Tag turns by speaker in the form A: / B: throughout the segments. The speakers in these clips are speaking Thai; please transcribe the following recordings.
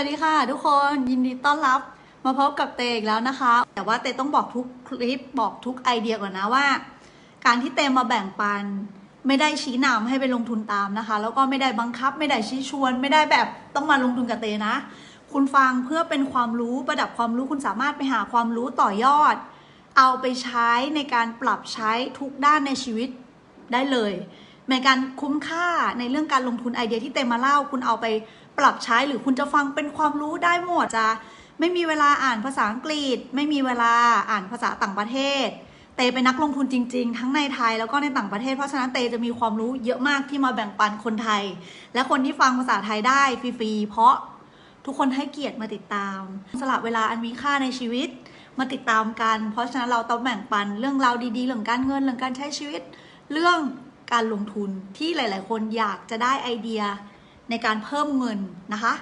A: สวัสดีค่ะทุกคนยินดีต้อนรับมาพบกับเตอีกแล้วนะคะ แต่ว่าเตต้องบอกทุกคลิปบอกทุกไอเดียก่อนนะว่า การที่เตมาแบ่งปัน ไม่ได้ชี้นำให้ไปลงทุนตามนะคะ แล้วก็ไม่ได้บังคับ ไม่ได้ชี้ชวน ไม่ได้แบบต้องมาลงทุนกับเตนะ คุณฟังเพื่อเป็นความรู้ประดับความรู้คุณสามารถไปหาความรู้ต่อยอด เอาไปใช้ในการปรับใช้ทุกด้านในชีวิตได้เลย ในการคุ้มค่าในเรื่องการลงทุนไอเดียที่เต็มมาเล่า คุณเอาไปปรับใช้หรือคุณจะฟังเป็นความรู้ได้หมดจะไม่มีเวลาอ่านภาษาอังกฤษ ไม่มีเวลาอ่านภาษาต่างประเทศ เตเป็นนักลงทุนจริง ๆ ทั้งในไทยแล้วก็ในต่างประเทศเพราะฉะนั้นเตจะมีความรู้เยอะมากที่มาแบ่งปันคนไทย และคนที่ฟังภาษาไทยได้ฟรีๆเพราะทุกคนให้เกียรติมาติดตาม สละเวลาอันมีค่าในชีวิตมาติดตามกัน เพราะฉะนั้นเราต้องแบ่งปันเรื่องราวดีๆเรื่องการเงินเรื่องการใช้ชีวิต เรื่อง การลงทุนที่หลาย ๆ คนอยากจะได้ไอเดียในการเพิ่มเงินนะคะ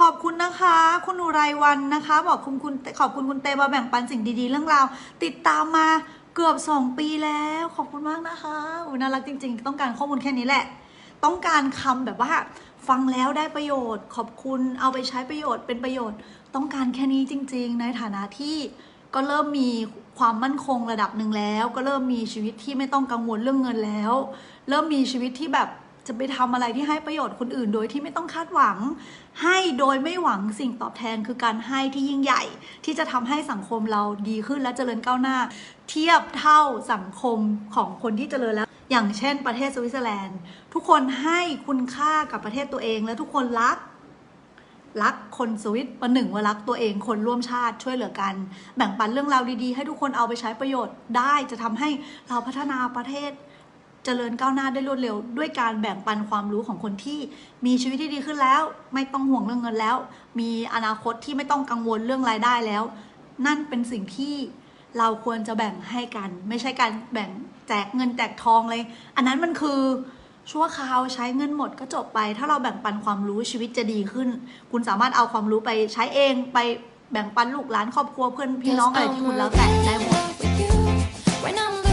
A: ขอบคุณนะคะ คุณอุไรวันนะคะ บอกคุณคุณขอบคุณคุณเตมาแบ่งปันสิ่งดี ๆ เรื่องราว ติดตามมาเกือบ 2 ปีแล้ว ขอบคุณมากนะคะอุน่ารักจริง ๆ ต้องการข้อมูลแค่นี้แหละ ต้องการคำแบบว่า ฟังแล้วได้ประโยชน์ ขอบคุณเอาไปใช้ประโยชน์เป็นประโยชน์ ต้องการแค่นี้จริง ๆ ในฐานะที่ ก็เริ่มมีความมั่นคงระดับหนึ่งแล้ว ก็เริ่มมีชีวิตที่ไม่ต้องกังวลเรื่องเงินแล้ว เริ่มมีชีวิตที่แบบจะไปทำอะไรที่ให้ประโยชน์คนอื่น โดยที่ไม่ต้องคาดหวัง ให้โดยไม่หวังสิ่งตอบแทนคือการให้ที่ยิ่งใหญ่ ที่จะทำให้สังคมเราดีขึ้นและเจริญก้าวหน้า เทียบเท่าสังคมของคนที่เจริญแล้ว อย่างเช่น ประเทศสวิตเซอร์แลนด์ ทุกคนให้คุณค่ากับประเทศตัวเองและทุกคนรัก รักคนสวิตประหนึ่งว่ารักตัวเองคนร่วมชาติช่วยเหลือกัน แบ่งปันเรื่องราวดีๆ ให้ทุกคนเอาไปใช้ประโยชน์ได้จะทำให้เราพัฒนาประเทศเจริญก้าวหน้าได้รวดเร็ว ด้วยการแบ่งปันความรู้ของคนที่มีชีวิตที่ดีขึ้นแล้ว ไม่ต้องห่วงเรื่องเงินแล้ว มีอนาคตที่ไม่ต้องกังวลเรื่องรายได้แล้ว นั่นเป็นสิ่งที่เราควรจะแบ่งให้กัน ไม่ใช่การแบ่งแจกเงินแจกทองเลย อันนั้นมันคือ ชั่วคราวใช้เงินหมดก็จบไป ถ้าเราแบ่งปันความรู้ชีวิตจะดีขึ้น คุณสามารถเอาความรู้ไปใช้เองไปแบ่งปันลูกหลานครอบครัวเพื่อนพี่น้องอะไรที่คุณแล้วแต่ได้หมด